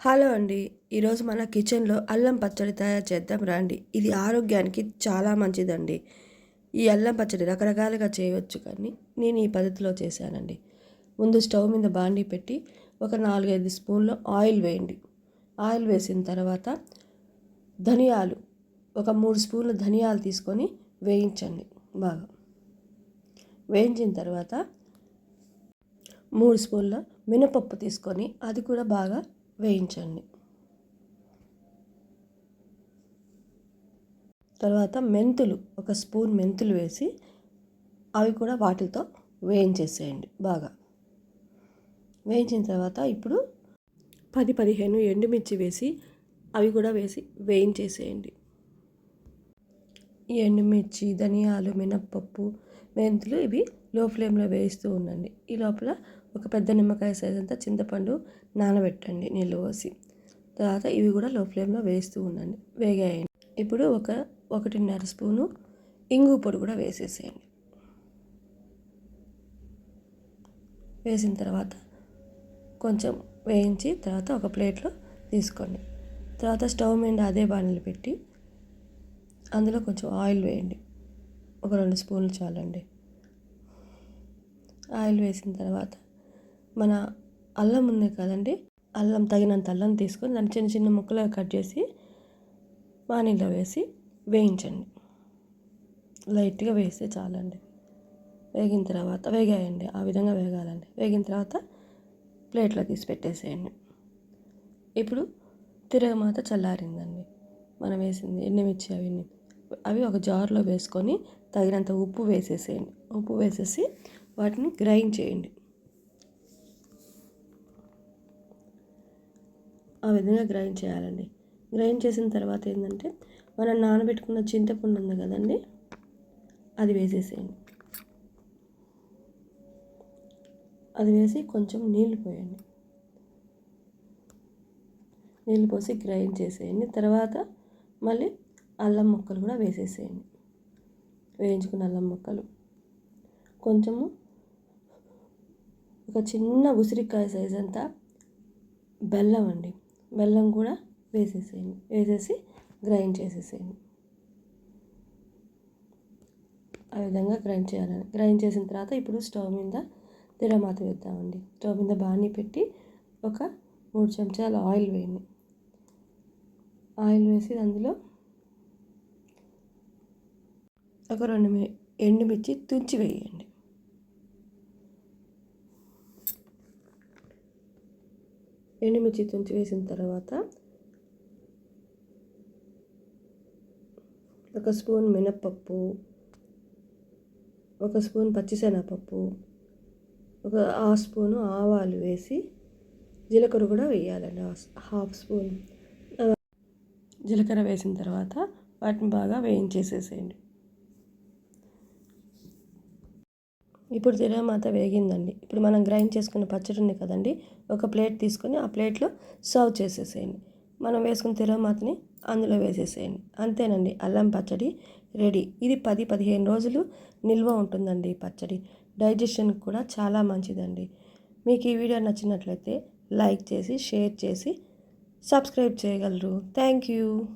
Hello అండి. ఈరోజు మన కిచెన్లో అల్లం పచ్చడి తయారు చేద్దాం రండి. ఇది ఆరోగ్యానికి చాలా మంచిదండి. ఈ అల్లం పచ్చడి రకరకాలుగా చేయవచ్చు కానీ నేను ఈ పద్ధతిలో చేశానండి. ముందు స్టవ్ మీద బాండీ పెట్టి ఒక నాలుగైదు స్పూన్లు ఆయిల్ వేయండి. ఆయిల్ వేసిన తర్వాత ధనియాలు ఒక మూడు స్పూన్లు ధనియాలు తీసుకొని వేయించండి బాగా. వేయించిన తర్వాత మూడు స్పూన్ల మినపప్పు తీసుకొని అది కూడా బాగా వేయించండి. తర్వాత మెంతులు ఒక స్పూన్ మెంతులు వేసి అవి కూడా వాటితో వేయించేసేయండి బాగా. వేయించిన తర్వాత ఇప్పుడు పది పదిహేను ఎండుమిర్చి వేసి అవి కూడా వేసి వేయించేసేయండి. ఎండుమిర్చి ధనియాలు మినప్పప్పు మెంతులు ఇవి లో ఫ్లేమ్లో వేయిస్తూ ఉండండి. ఈ లోపల ఒక పెద్ద నిమ్మకాయ సైజ్ అంతా చింతపండు నానబెట్టండి నీళ్ళు పోసి. తర్వాత ఇవి కూడా లో ఫ్లేమ్లో వేస్తూ ఉండండి. వేగాయండి. ఇప్పుడు ఒక ఒకటిన్నర స్పూను ఇంగు పొడి కూడా వేసేసేయండి. వేసిన తర్వాత కొంచెం వేయించి తర్వాత ఒక ప్లేట్లో తీసుకోండి. తర్వాత స్టవ్ మీద అదే బాణలు పెట్టి అందులో కొంచెం ఆయిల్ వేయండి. ఒక రెండు స్పూన్లు చాలండి. ఆయిల్ వేసిన తర్వాత మన అల్లం ఉంది కదండి అల్లం తగినంత అల్లం తీసుకొని దాన్ని చిన్న చిన్న ముక్కలుగా కట్ చేసి పానీలో వేసి వేయించండి. లైట్గా వేస్తే చాలండి. వేగిన తర్వాత వేగాయండి ఆ విధంగా వేగాలండి. వేగిన తర్వాత ప్లేట్లో తీసి పెట్టేసేయండి. ఇప్పుడు తిరగమాత చల్లారిందండి. మనం వేసింది ఎండుమిర్చి అవన్నీ అవి ఒక జార్లో వేసుకొని తగినంత ఉప్పు వేసేసేయండి. ఉప్పు వేసేసి వాటిని గ్రైండ్ చేయండి. ఆ విధంగా గ్రైండ్ చేయాలండి. గ్రైండ్ చేసిన తర్వాత ఏంటంటే మనం నానబెట్టుకున్న చింతపండు ఉంది కదండి అది వేసేసేయండి. అది వేసి కొంచెం నీళ్ళు పోయండి. నీళ్ళు పోసి గ్రైండ్ చేసేయండి. తర్వాత మళ్ళీ అల్లం ముక్కలు కూడా వేసేసేయండి. వేయించుకున్న అల్లం ముక్కలు. కొంచెము ఒక చిన్న ఉసిరికాయ సైజ్ అంతా బెల్లం అండి. బెల్లం కూడా వేసేసేయండి. వేసేసి గ్రైండ్ చేసేసేయండి. ఆ విధంగా గ్రైండ్ చేయాలని. గ్రైండ్ చేసిన తర్వాత ఇప్పుడు స్టవ్ మీద తిరమాత వేద్దామండి. స్టవ్ మీద బాణీ పెట్టి ఒక మూడు చెంచాలు ఆయిల్ వేయండి. ఆయిల్ వేసి అందులో ఒక రెండు ఎండుమిర్చి తుంచి వేయండి. ఎండుమిర్చి తుంచి వేసిన తర్వాత ఒక స్పూన్ మినప్పప్పు ఒక స్పూన్ పచ్చిశనగపప్పు ఒక హాఫ్ స్పూను ఆవాలు వేసి జీలకర్ర కూడా వేయాలండి. Half spoon. జీలకర్ర వేసిన తర్వాత వాటిని బాగా వేయించేసేసేయండి. ఇప్పుడు తిరగమాత వేగిందండి. ఇప్పుడు మనం గ్రైండ్ చేసుకున్న పచ్చడి ఉంది కదండి. ఒక ప్లేట్ తీసుకొని ఆ ప్లేట్లో సర్వ్ చేసేసేయండి. మనం వేసుకున్న తిరగమాతని అందులో వేసేసేయండి. అంతేనండి అల్లం పచ్చడి రెడీ. ఇది పది పదిహేను రోజులు నిల్వ ఉంటుందండి ఈ పచ్చడి. డైజెషన్కి కూడా చాలా మంచిదండి. మీకు ఈ వీడియో నచ్చినట్లయితే లైక్ చేసి షేర్ చేసి సబ్స్క్రైబ్ చేయగలరు. Thank you.